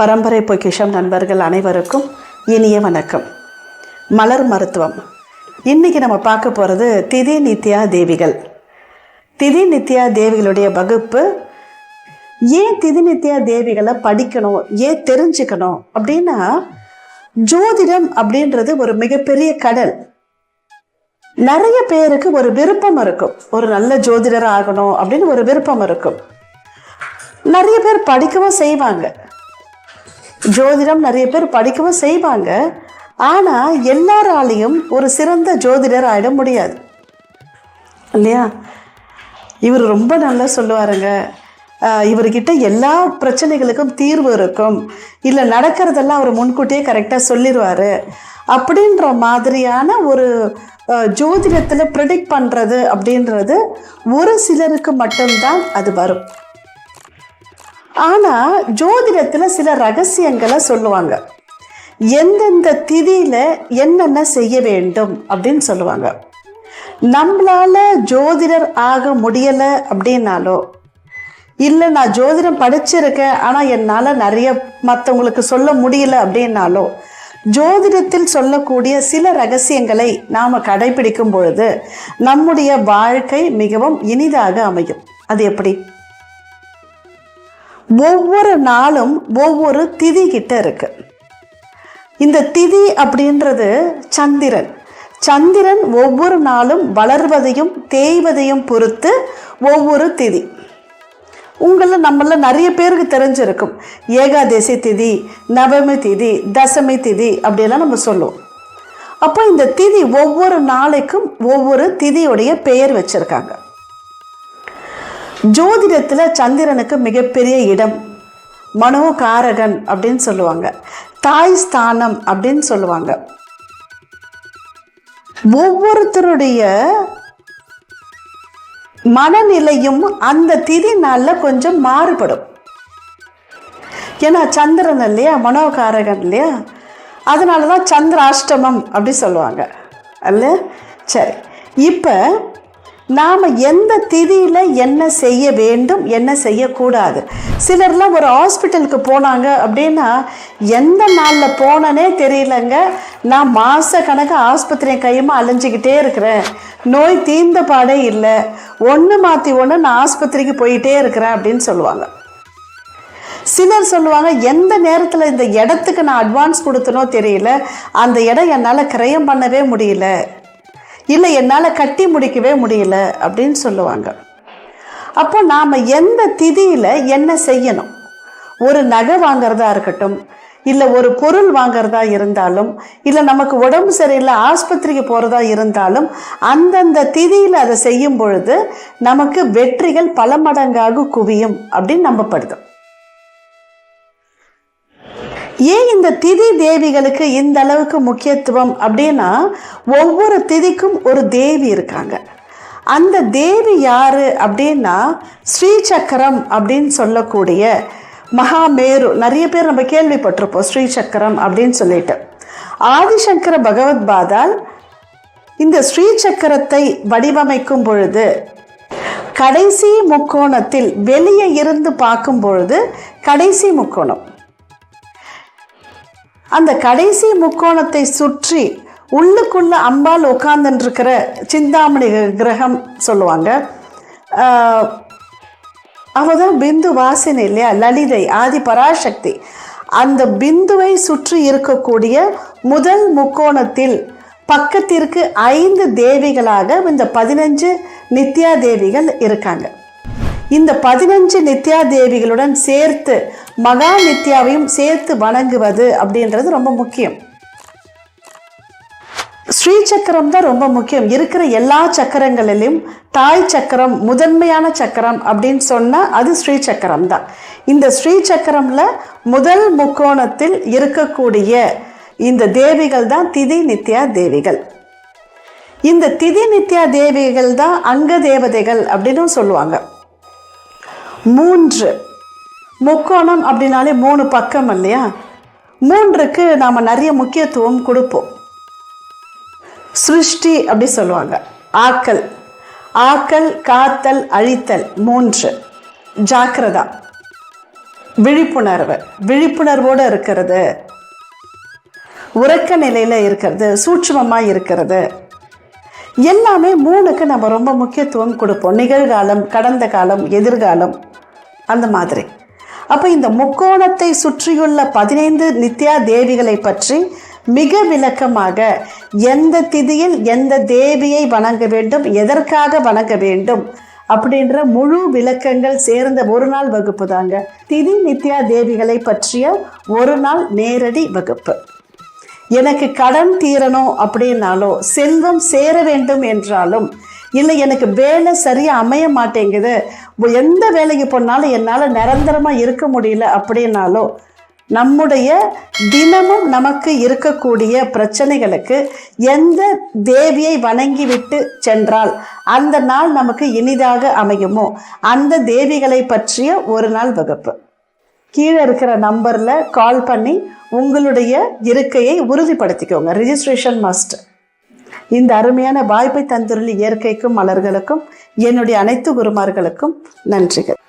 பரம்பரை பொக்கிஷம் நண்பர்கள் அனைவருக்கும் இனிய வணக்கம். மலர் மருத்துவம். இன்னைக்கு நம்ம பார்க்க போகிறது திதி நித்யா தேவிகள். திதி நித்யா தேவிகளுடைய வகுப்பு ஏன் திதி நித்யா தேவிகளை படிக்கணும் ஏன் தெரிஞ்சுக்கணும் அப்படின்னா ஜோதிடம் அப்படின்றது ஒரு மிகப்பெரிய கடல். நிறைய பேருக்கு ஒரு விருப்பம் இருக்கும். ஒரு நல்ல ஜோதிடர் ஆகணும் அப்படின்னு ஒரு விருப்பம் இருக்கும். நிறைய பேர் படிக்கவும் செய்வாங்க. ஜோதிடம் நிறைய பேர் படிக்கவும் செய்வாங்க. ஆனால் எல்லாராலையும் ஒரு சிறந்த ஜோதிடர் ஆகிட முடியாது. இல்லையா? இவர் ரொம்ப நல்லா சொல்லுவாருங்க. இவர்கிட்ட எல்லா பிரச்சனைகளுக்கும் தீர்வு இருக்கும். இல்லை நடக்கிறதெல்லாம் அவர் முன்கூட்டியே கரெக்டாக சொல்லிடுவார் அப்படின்ற மாதிரியான ஒரு ஜோதிடத்தில் ப்ரிடிக்ட் பண்ணுறது அப்படின்றது ஒரு சிலருக்கு மட்டும்தான் அது வரும். ஆனால் ஜோதிடத்தில் சில ரகசியங்களை சொல்லுவாங்க. எந்தெந்த திதியில் என்னென்ன செய்ய வேண்டும் அப்படின்னு சொல்லுவாங்க. நம்மளால ஜோதிடர் ஆக முடியலை அப்படின்னாலோ இல்லை நான் ஜோதிடம் படிச்சிருக்கேன் ஆனால் என்னால் நிறைய மற்றவங்களுக்கு சொல்ல முடியல அப்படின்னாலோ ஜோதிடத்தில் சொல்லக்கூடிய சில ரகசியங்களை நாம் கடைபிடிக்கும் பொழுது நம்முடைய வாழ்க்கை மிகவும் இனிதாக அமையும். அது எப்படி? ஒவ்வொரு நாளும் ஒவ்வொரு திதி கிட்ட இருக்கு. இந்த திதி அப்படின்றது சந்திரன். சந்திரன் ஒவ்வொரு நாளும் வளர்வதையும் தேய்வதையும் பொறுத்து ஒவ்வொரு திதி. உங்களில் நம்மள நிறைய பேருக்கு தெரிஞ்சிருக்கும். ஏகாதசி திதி நவமி திதி தசமி திதி அப்படியெல்லாம் நம்ம சொல்லுவோம். அப்போ இந்த திதி ஒவ்வொரு நாளைக்கும் ஒவ்வொரு திதியுடைய பெயர் வச்சுருக்காங்க. ஜோதிடத்தில் சந்திரனுக்கு மிகப்பெரிய இடம் மனோகாரகன் அப்படின்னு சொல்லுவாங்க. தாய் ஸ்தானம் அப்படின்னு சொல்லுவாங்க. ஒவ்வொருத்தருடைய மனநிலையும் அந்த திதி நாளில் கொஞ்சம் மாறுபடும். ஏன்னா சந்திரன் இல்லையா மனோகாரகன் இல்லையா? அதனால தான் சந்திராஷ்டமம் அப்படி சொல்லுவாங்க. அல்ல? சரி. இப்போ நாம் எந்த திதியில் என்ன செய்ய வேண்டும் என்ன செய்யக்கூடாது? சிலர்லாம் ஒரு ஹாஸ்பிட்டலுக்கு போனாங்க அப்படின்னா எந்த நாளில் போனனே தெரியலங்க. நான் மாத கணக்கு ஆஸ்பத்திரி கையுமா அலைஞ்சிக்கிட்டே இருக்கிறேன். நோய் தீர்ந்த பாடே இல்லை. ஒன்று மாற்றி ஒன்று நான் ஆஸ்பத்திரிக்கு போயிட்டே இருக்கிறேன் அப்படின்னு சொல்லுவாங்க. சிலர் சொல்லுவாங்க எந்த நேரத்தில் இந்த இடத்துக்கு நான் அட்வான்ஸ் கொடுத்தனோ தெரியல. அந்த இடம் என்னால் கிரயம் பண்ணவே முடியல. இல்லை என்னால் கட்டி முடிக்கவே முடியல அப்படின்னு சொல்லுவாங்க. அப்போ நாம் எந்த திதியில் என்ன செய்யணும்? ஒரு நகை வாங்குறதா இருக்கட்டும் இல்லை ஒரு பொருள் வாங்கிறதா இருந்தாலும் இல்லை நமக்கு உடம்பு சரியில்லை ஆஸ்பத்திரிக்கு போகிறதா இருந்தாலும் அந்தந்த திதியில் அதை செய்யும் பொழுது நமக்கு வெற்றிகள் பல மடங்காக குவியும் அப்படின்னு நம்பப்படுது. ஏன் இந்த திதி தேவிகளுக்கு இந்த அளவுக்கு முக்கியத்துவம் அப்படின்னா ஒவ்வொரு திதிக்கும் ஒரு தேவி இருக்காங்க. அந்த தேவி யாரு அப்படின்னா ஸ்ரீசக்கரம் அப்படின்னு சொல்லக்கூடிய மகாமேரு. நிறைய பேர் நம்ம கேள்விப்பட்டிருப்போம் ஸ்ரீசக்கரம் அப்படின்னு சொல்லிட்டு. ஆதிசங்கர பகவத் பாதால் இந்த ஸ்ரீசக்கரத்தை வடிவமைக்கும் பொழுது கடைசி முக்கோணத்தில் வெளியே இருந்து பார்க்கும் பொழுது கடைசி முக்கோணம். அந்த கடைசி முக்கோணத்தை சுற்றி உள்ளுக்குள்ள அம்பாள் உட்கார்ந்துருக்கிற சிந்தாமணி கிரகம் சொல்லுவாங்க. அவதான் பிந்து வாசினி இல்லையா? லலிதை ஆதி பராசக்தி. அந்த பிந்துவை சுற்றி இருக்கக்கூடிய முதல் முக்கோணத்தில் பக்கத்திற்கு ஐந்து தேவிகளாக இந்த பதினஞ்சு நித்யா தேவிகள் இருக்காங்க. இந்த பதினஞ்சு நித்யா தேவிகளுடன் சேர்த்து மகா நித்யாவையும் சேர்த்து வணங்குவது அப்படின்றது ரொம்ப முக்கியம். ஸ்ரீ சக்கரம் தான் ரொம்ப முக்கியம். இருக்கிற எல்லா சக்கரங்களிலும் தாய் சக்கரம் முதன்மையான சக்கரம் அப்படின்னு சொன்னால் அது ஸ்ரீ சக்கரம் தான். இந்த ஸ்ரீ சக்கரம்ல முதல் முக்கோணத்தில் இருக்கக்கூடிய இந்த தேவிகள் தான் திதி நித்யா தேவிகள். இந்த திதி நித்யா தேவிகள் தான் அங்க தேவதைகள் அப்படின்னு சொல்லுவாங்க. மூன்று. முக்கோணம் அப்படின்னாலே மூணு பக்கம் இல்லையா? மூன்றுக்கு நாம் நிறைய முக்கியத்துவம் கொடுப்போம். சிருஷ்டி அப்படி சொல்லுவாங்க. ஆக்கல். ஆக்கல் காத்தல் அழித்தல் மூன்று. ஜாக்கிரதா. விழிப்புணர்வு. விழிப்புணர்வோடு இருக்கிறது. உறக்க நிலையில் இருக்கிறது. சூட்சமமாக இருக்கிறது. எல்லாமே மூணுக்கு நம்ம ரொம்ப முக்கியத்துவம் கொடுப்போம். நிகழ்காலம் கடந்த காலம் எதிர்காலம். அந்த மாதிரி. அப்போ இந்த முக்கோணத்தை சுற்றியுள்ள பதினைந்து நித்யா தேவிகளை பற்றி மிக விளக்கமாக எந்த திதியில் எந்த தேவியை வணங்க வேண்டும் எதற்காக வணங்க வேண்டும் அப்படின்ற முழு விளக்கங்கள் சேர்ந்த ஒரு நாள் வகுப்பு தாங்க. திதி நித்யா தேவிகளை பற்றிய ஒரு நாள் நேரடி வகுப்பு. எனக்கு கடன் தீரணும் அப்படின்னாலோ செல்வம் சேர வேண்டும் என்றாலும் இல்லை எனக்கு வேலை சரியாக அமைய மாட்டேங்குது எந்த வேலைக்கு போனாலும் என்னால் நிரந்தரமாக இருக்க முடியல அப்படின்னாலோ நம்முடைய தினமும் நமக்கு இருக்கக்கூடிய பிரச்சனைகளுக்கு எந்த தேவியை வணங்கிவிட்டு சென்றால் அந்த நாள் நமக்கு இனிதாக அமையுமோ? அந்த தேவிகளை பற்றிய ஒரு நாள் வகுப்பு. கீழே இருக்கிற நம்பரில் கால் பண்ணி உங்களுடைய இருக்கையை உறுதிப்படுத்திக்கோங்க. ரிஜிஸ்ட்ரேஷன் மஸ்ட் இந்த அருமையான வாய்ப்பை தந்துள்ள இயற்கைக்கும் மலர்களுக்கும் என்னுடைய அனைத்து குருமார்களுக்கும் நன்றிகள்.